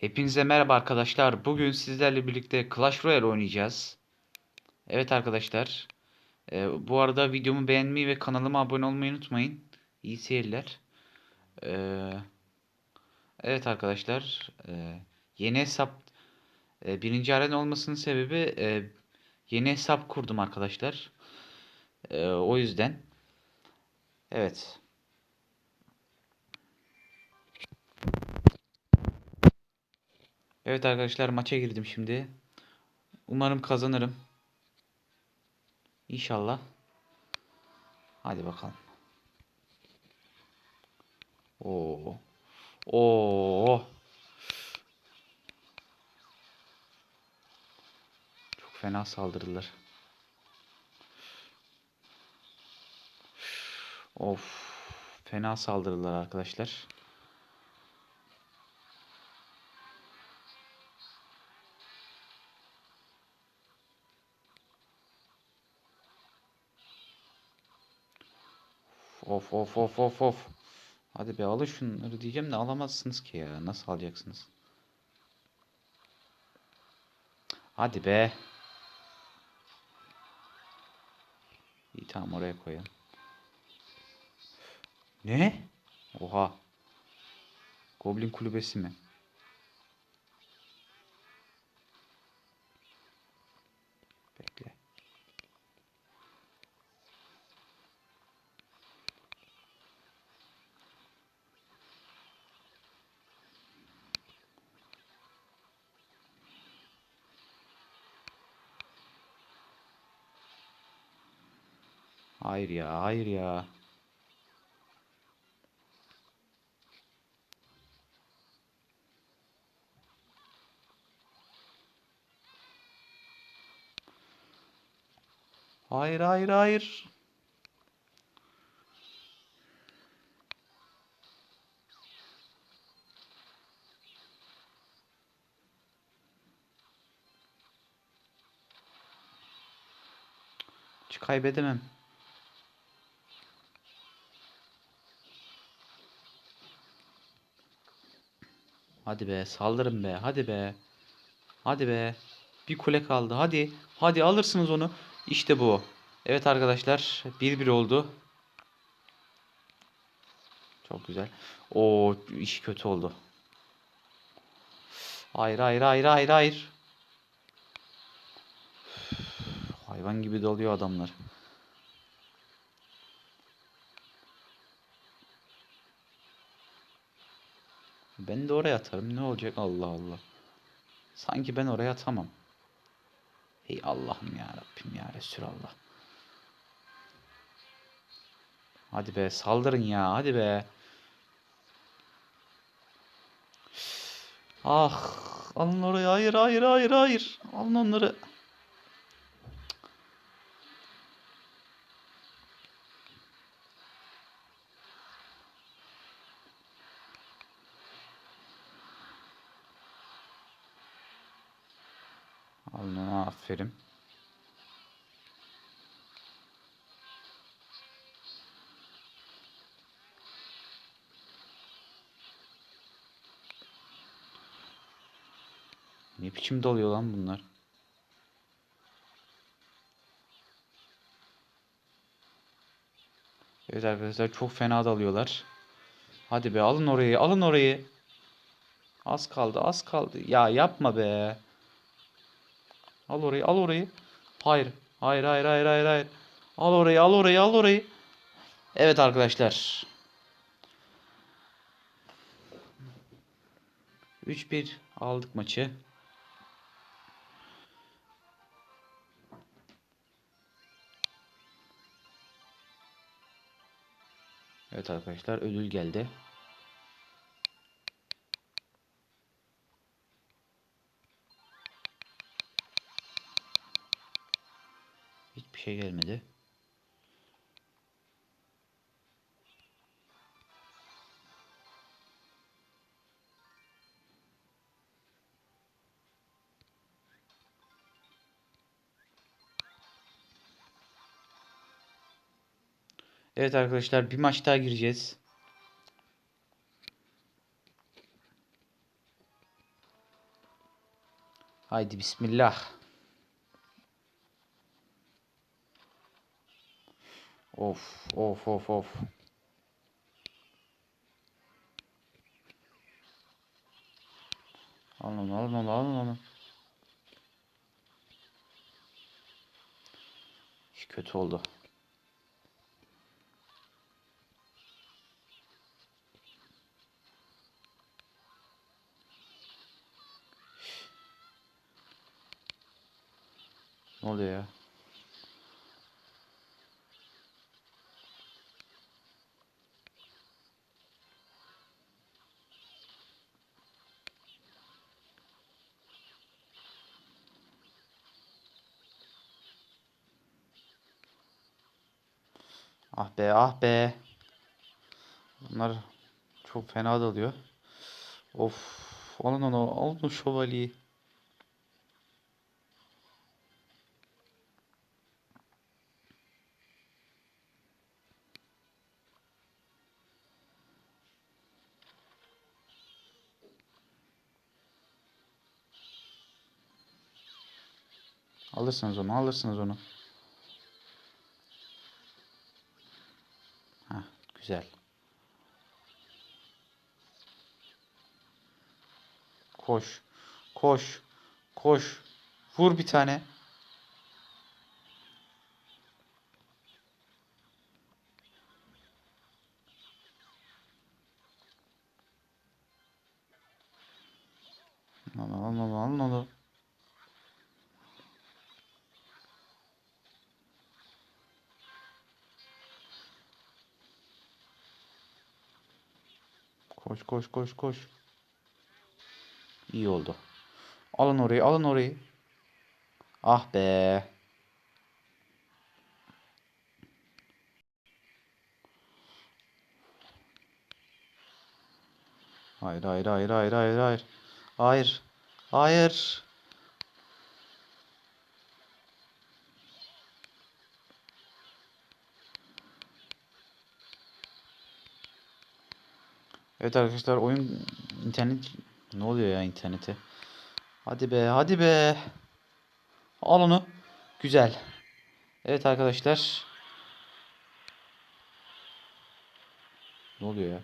Hepinize merhaba arkadaşlar. Bugün sizlerle birlikte Clash Royale oynayacağız. Evet arkadaşlar. Ee, bu arada videomu beğenmeyi ve kanalıma abone olmayı unutmayın. İyi seyirler. Ee, evet arkadaşlar. ee, yeni hesap ee, birinci arena olmasının sebebi ee, yeni hesap kurdum arkadaşlar. Ee, o yüzden. Evet. Evet arkadaşlar maça girdim şimdi. Umarım kazanırım. İnşallah. Hadi bakalım. Oo. Oo. Çok fena saldırdılar. Of. Fena saldırdılar arkadaşlar. Of of of of of. Hadi be alın şunları diyeceğim de alamazsınız ki ya. Nasıl alacaksınız? Hadi be. İyi tamam oraya koyalım. Ne? Oha. Goblin kulübesi mi? Hayır ya, hayır ya. Hayır, hayır, hayır. Hiç kaybedemem. Hadi be, saldırın be, hadi be. Hadi be. Bir kule kaldı. Hadi. Hadi alırsınız onu. İşte bu. Evet arkadaşlar. 1-1 oldu. Çok güzel. O iş kötü oldu. Hayır hayır hayır hayır hayır. Hayvan gibi dalıyor adamlar. Ben de oraya atarım. Ne olacak Allah Allah. Sanki ben oraya atamam. Ey Allah'ım ya Rabbim ya Resulallah. Hadi be saldırın ya hadi be. Ah alın oraya hayır hayır hayır hayır. Alın onları. Onu aferin. Ne biçim dalıyor lan bunlar? Evet arkadaşlar çok fena dalıyorlar. Hadi be alın orayı alın orayı. Az kaldı az kaldı. Ya yapma be. Al orayı al orayı. Hayır. Hayır hayır hayır hayır hayır. Al orayı al orayı al orayı. Evet arkadaşlar. 3-1 aldık maçı. Evet arkadaşlar ödül geldi. Hiçbir şey gelmedi. Evet arkadaşlar bir maç daha gireceğiz. Haydi bismillah. Of of of of. Alın onu alın onu alın onu. İş kötü oldu. Ne oluyor ya? Ah be ah be. Bunlar çok fena dalıyor. Of. Alın onu. Alın o şövalyeyi. Alırsınız onu, alırsınız onu. Güzel. Koş. Koş. Koş. Vur bir tane. Koş koş koş koş. İyi oldu. Alın orayı alın orayı. Ah be. Hayır hayır hayır hayır hayır hayır. Hayır. Hayır. Evet arkadaşlar oyun internet ne oluyor ya internete? Hadi be hadi be. Al onu. Güzel. Evet arkadaşlar. Ne oluyor ya?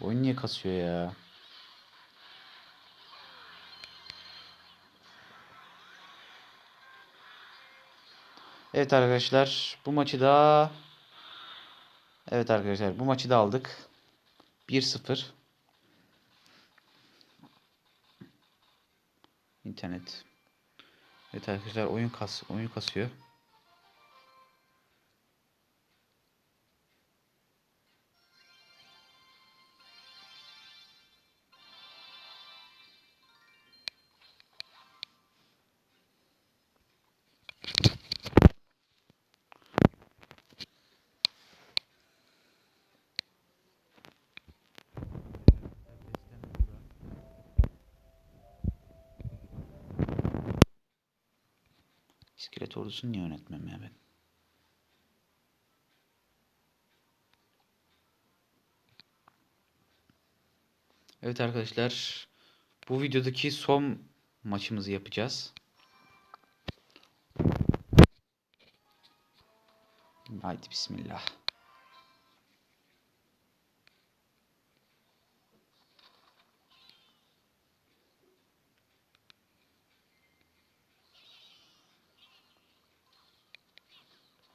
Oyun niye kasıyor ya? Evet arkadaşlar bu maçı da Evet arkadaşlar bu maçı da aldık. 1-0 İnternet. Evet arkadaşlar oyun kas oyun kasıyor. İskelet ordusunu niye yönetmem ya ben? Evet arkadaşlar. Bu videodaki son maçımızı yapacağız. Haydi bismillah.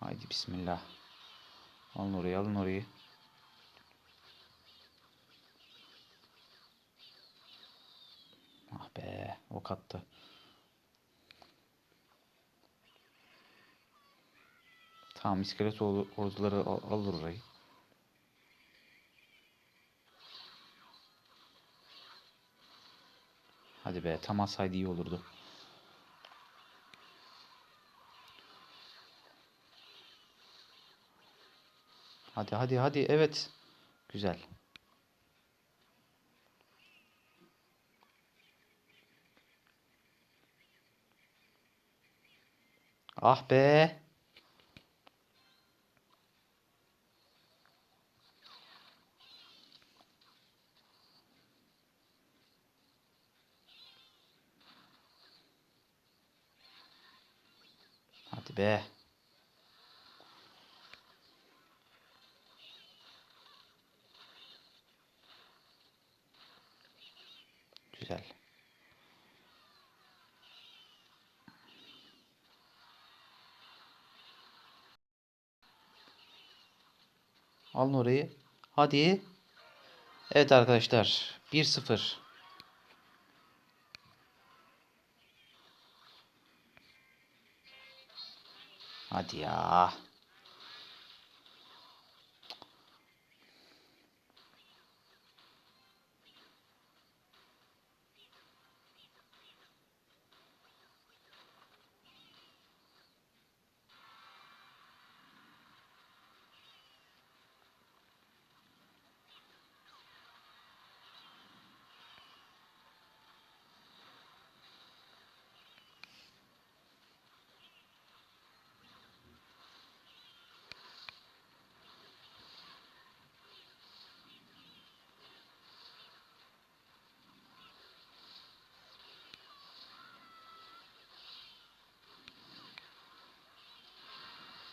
Haydi bismillah. Alın orayı alın orayı. Ah be ok attı. Tamam iskelet orduları al, alır orayı. Hadi be tam alsaydı iyi olurdu. Hadi hadi hadi evet. Güzel. Ah be. Hadi be. Güzel. Alın orayı. Hadi. Evet arkadaşlar. 1-0. Hadi ya.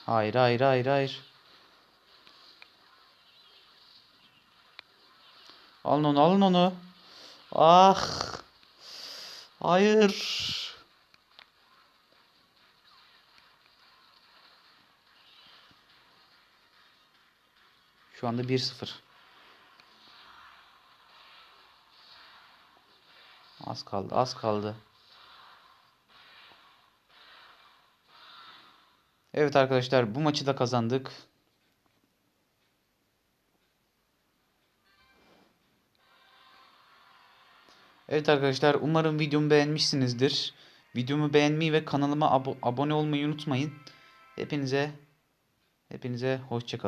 Hayır hayır hayır hayır. Alın onu alın onu. Ah. Hayır. Şu anda 1-0. Az kaldı az kaldı. Evet arkadaşlar bu maçı da kazandık. Evet arkadaşlar umarım videomu beğenmişsinizdir. Videomu beğenmeyi ve kanalıma abo- abone olmayı unutmayın. Hepinize hepinize hoşça kalın.